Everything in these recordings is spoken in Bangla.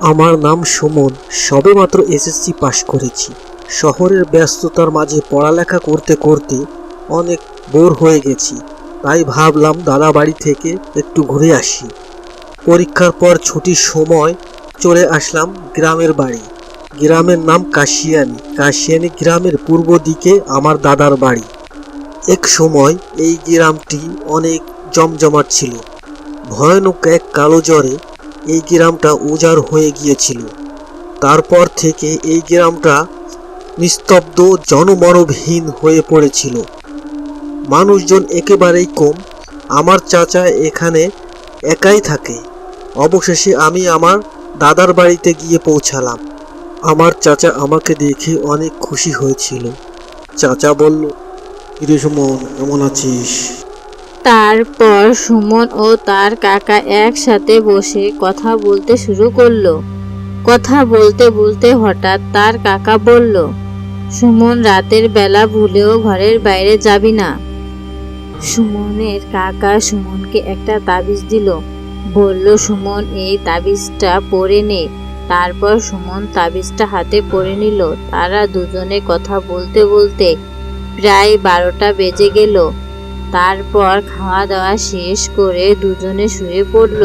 আমার নাম সুমন সবেমাত্র এসএসসি পাশ করেছি। শহরের ব্যস্ততার মাঝে পড়ালেখা করতে করতে অনেক বোর হয়ে গেছি, তাই ভাবলাম দাদা বাড়ি থেকে একটু ঘুরে আসি। পরীক্ষার পর ছুটির সময় চলে আসলাম গ্রামের বাড়ি। গ্রামের নাম কাশিয়ানি। কাশিয়ানি গ্রামের পূর্ব দিকে আমার দাদার বাড়ি। এক সময় এই গ্রামটি অনেক জমজমাট ছিল। ভয়ানক এক কালো জ্বরে এই গ্রামটা উজাড় হয়ে গিয়েছিল। তারপর থেকে এই গ্রামটা নিস্তব্ধ জনমানবহীন হয়ে পড়েছিল। মানুষজন একেবারেই কম। আমার চাচা এখানে একাই থাকে। অবশেষে আমি আমার দাদার বাড়িতে গিয়ে পৌঁছালাম। আমার চাচা আমাকে দেখে অনেক খুশি হয়েছিল। চাচা বলল, কিরে সুমন, কেমন আছিস? তারপর সুমন ও তার কাকা একসাথে বসে কথা বলতে শুরু করল। কথা বলতে বলতে হঠাৎ তার কাকা বলল, সুমন, রাতের বেলা ভুলেও ঘরের বাইরে যাবি না। সুমনের কাকা সুমনকে একটা তাবিজ দিল। বলল, সুমন, এই তাবিজটা পরে নে। তারপর সুমন তাবিজটা হাতে পরে নিল। তারা দুজনে কথা বলতে বলতে প্রায় বারোটা বেজে গেল। তারপর খাওয়া দাওয়া শেষ করে দুজনে শুয়ে পড়ল।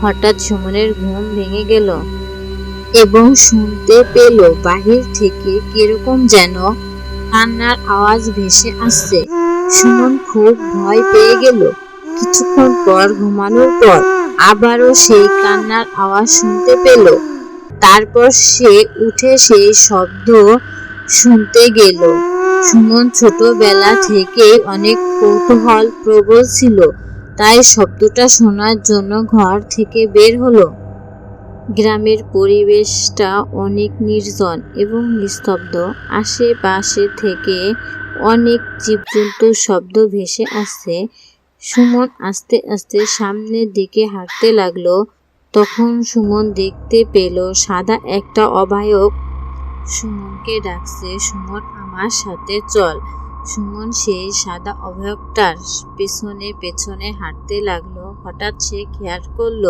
হঠাৎ সুমনের ঘুম ভেঙে গেল এবং শুনতে পেল বাহির থেকে কীরকম যেন কান্নার আওয়াজ ভেসে আসছে। সুমন খুব ভয় পেয়ে গেল। কিছুক্ষণ পর ঘুমানোর পর আবারও সেই কান্নার আওয়াজ শুনতে পেল। তারপর সে উঠে সেই শব্দ শুনতে গেল। সুমন ছোটবেলা থেকেই অনেক কৌতূহল প্রবল ছিল। তাই শব্দটা শোনার জন্য ঘর থেকে বের হলো। গ্রামের পরিবেশটা অনেক নির্জন এবং নিস্তব্ধ। আশেপাশে থেকে অনেক জীবজন্তুর শব্দ ভেসে আসছে। সুমন আস্তে আস্তে সামনের দিকে হাঁটতে লাগল। তখন সুমন দেখতে পেল সাদা একটা অবায়ক সুমনকে ডাকছে, সুমন, আমার সাথে চল। সুমন সেই সাদা অভয়কটার পেছনে পেছনে হাঁটতে লাগল। হঠাৎ সে খেয়াল করল,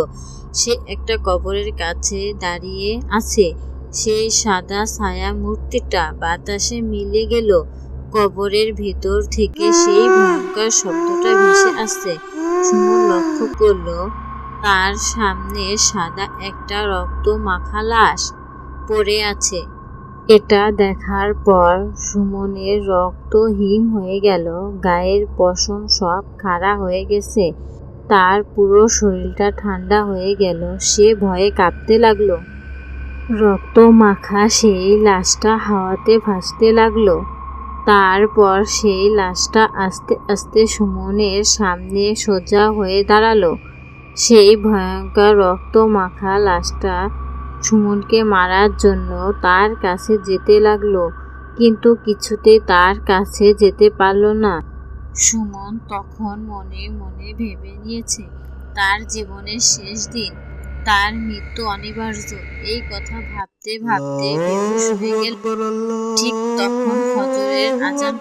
সে একটা কবরের কাছে দাঁড়িয়ে আছে। সেই সাদা ছায়া মূর্তিটা বাতাসে মিলে গেল। কবরের ভেতর থেকে সেই ভয়ঙ্কর শব্দটা ভেসে আসছে। সুমন লক্ষ্য করল, তার সামনে সাদা একটা রক্ত মাখা লাশ পড়ে আছে। এটা দেখার পর সুমনের রক্ত হিম হয়ে গেল, গায়ের পশম সব খাড়া হয়ে গেছে, তার পুরো শরীরটা ঠান্ডা হয়ে গেল, সে ভয়ে কাঁপতে লাগল। রক্ত মাখা সেই লাশটা হাওয়াতে ভাসতে লাগল। তারপর সেই লাশটা আস্তে আস্তে সুমনের সামনে সোজা হয়ে দাঁড়াল। সেই ভয়ঙ্কর রক্ত মাখা লাশটা সুমনকে মারার জন্য তার কাছে যেতে লাগল কিন্তু কিছুতে তার কাছে যেতে পারল না। সুমন তখন মনে মনে ভেবে নিয়েছে তার জীবনের শেষ দিন তার মৃত্যু অনিবার্য। এই কথা ভাবতে ভাবতে গেল ঠিক তখন ফজরের আজান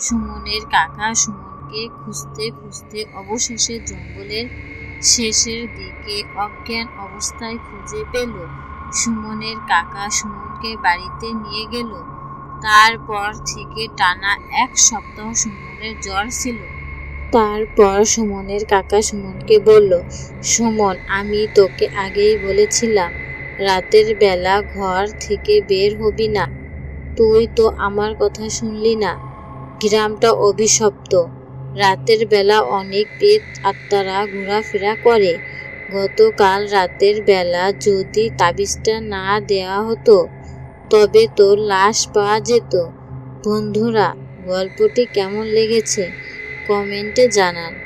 সুমনের কাকা সুমনকে খুঁজতে খুঁজতে অবশেষে জঙ্গলের শেষের দিকে অজ্ঞান অবস্থায় খুঁজে পেল। সুমনের কাকা সুমনকে বাড়িতে নিয়ে গেল। তারপর থেকে টানা এক সপ্তাহ সুমনের জ্বর ছিল। তারপর সুমনের কাকা সুমনকে বলল, সুমন, আমি তোকে আগেই বলেছিলাম, রাতের বেলা ঘর থেকে বের হবি না। তুই তো আমার কথা শুনলি না। গ্রামটা অভিশপ্ত। রাতের বেলা অনেক পেট আত্মারা ঘোরাফেরা করে। গতকাল রাতের বেলা যদি তাবিজটা না দেওয়া হতো, তবে তো লাশ পাওয়া যেত। বন্ধুরা, গল্পটি কেমন লেগেছে? কমেন্টে জানান।